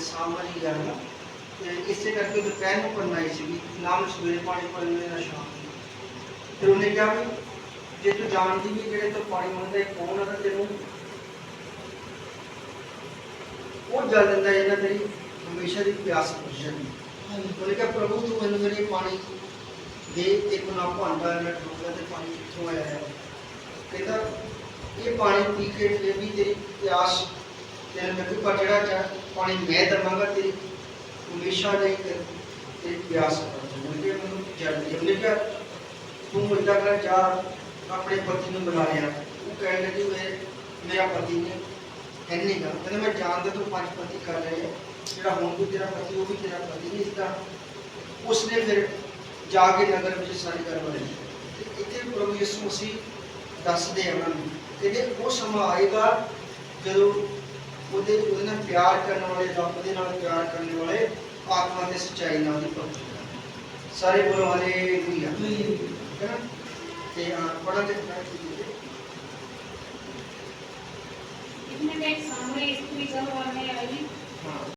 ਸਾਹਮਣੇ ਗੱਲ ਆ। ਤੇ ਇਸੇ ਕਰਕੇ ਦੁਪਹਿਰ ਨੂੰ ਕਰਨਾਈ ਸੀਗੀ ਨਾਮ ਸਵੇਰੇ ਪਾਣੀ ਪੀਣੇ ਨਾ ਸ਼ਾਮ ਨੂੰ ਫਿਰ ਉਹਨੇ ਕਿਹਾ ਵੀ ਜੇ ਤੂੰ ਜਾਣਦੀ ਵੀ ਜਿਹੜੇ ਤੋਂ ਪਾਣੀ ਮੰਗਦਾ ਇਹ ਕੌਣ ਆ ਤਾਂ ਤੈਨੂੰ ਉਹ ਜਲ ਦਿੰਦਾ ਇਹਨਾਂ ਤੇਰੀ ਹਮੇਸ਼ਾ ਦੀ ਪਿਆਸ ਬੁਝ ਜਾਂਦੀ ਉਹਨੇ ਕਿਹਾ ਪ੍ਰਭੂ ਤੂੰ ਮੈਨੂੰ ਮੇਰੇ ਪਾਣੀ ਦੇ ਇੱਕ ਨਾ ਭਾਂਡਾ ਨਾ ਟੋਕਰਾ ਤੇ ਪਾਣੀ ਕਿੱਥੋਂ ਆਇਆ ਹੈ ਕਹਿੰਦਾ ਇਹ ਪਾਣੀ ਪੀ ਕੇ ਫਿਰ ਵੀ ਤੇਰੀ ਪਿਆਸ ਤੇਰੇ ਮੈਨੂੰ ਪਰ ਜਿਹੜਾ ਚਾ ਪਾਣੀ ਮੈਂ ਦਵਾਂਗਾ ਤੇਰੀ। ਹਮੇਸ਼ਾ ਲਈ ਤੇ- ਪਿਆਸ ਉਹਨੇ ਮੈਨੂੰ ਜਲਦੀ ਉਹਨੇ ਕਿਹਾ, ਤੂੰ ਏਦਾਂ ਕਰ ਜਾ ਆਪਣੇ ਪਤੀ ਨੂੰ ਬੁਲਾ ਲਿਆ। ਉਹ ਕਹਿਣ ਲੱਗੀ ਮੇਰੇ ਮੇਰਾ ਪਤੀ ਨੇ ਇੰਨੀ ਗੱਲ ਕਹਿੰਦਾ, ਮੈਂ ਜਾਣਦਾ ਤੂੰ ਪੰਜ ਪਤੀ ਕਰ ਰਹੇ ਜਿਹੜਾ ਹੁਣ ਵੀ ਤੇਰਾ ਪਤੀ, ਉਹ ਵੀ ਤੇਰਾ ਪਤੀ ਨਹੀਂ ਇਸਦਾ ਉਸਨੇ ਫਿਰ ਜਾ ਕੇ ਨਗਰ ਵਿੱਚ ਸਾਰੀ ਗੱਲ ਬਣੀ। ਤੇ ਇੱਥੇ ਪ੍ਰਭੂ ਯਿਸੂ ਮਸੀਹ ਦੱਸਦੇ ਆ ਉਹਨਾਂ ਨੂੰ ਕਹਿੰਦੇ ਉਹ ਸਮਾਂ ਆਏਗਾ, ਜਦੋਂ ਉਹਦੇ ਉਹਦੇ ਨਾਲ ਪਿਆਰ ਕਰਨ ਵਾਲੇ ਰੱਬ ਦੇ ਨਾਲ ਪਿਆਰ ਕਰਨ ਵਾਲੇ ਆਤਮਾ ਤੇ ਸੱਚਾਈ ਨਾਲ ਦੀ ਪਹੁੰਚੇਗਾ ਸਾਰੇ ਬੋਲੋ ਹਾਲੇਲੂਇਆ ਹੈ ਨਾ ਤੇ ਆ ਪੜਾ ਦੇ इसमें एक सामने स्त्री जब आने आई ਹਾਂ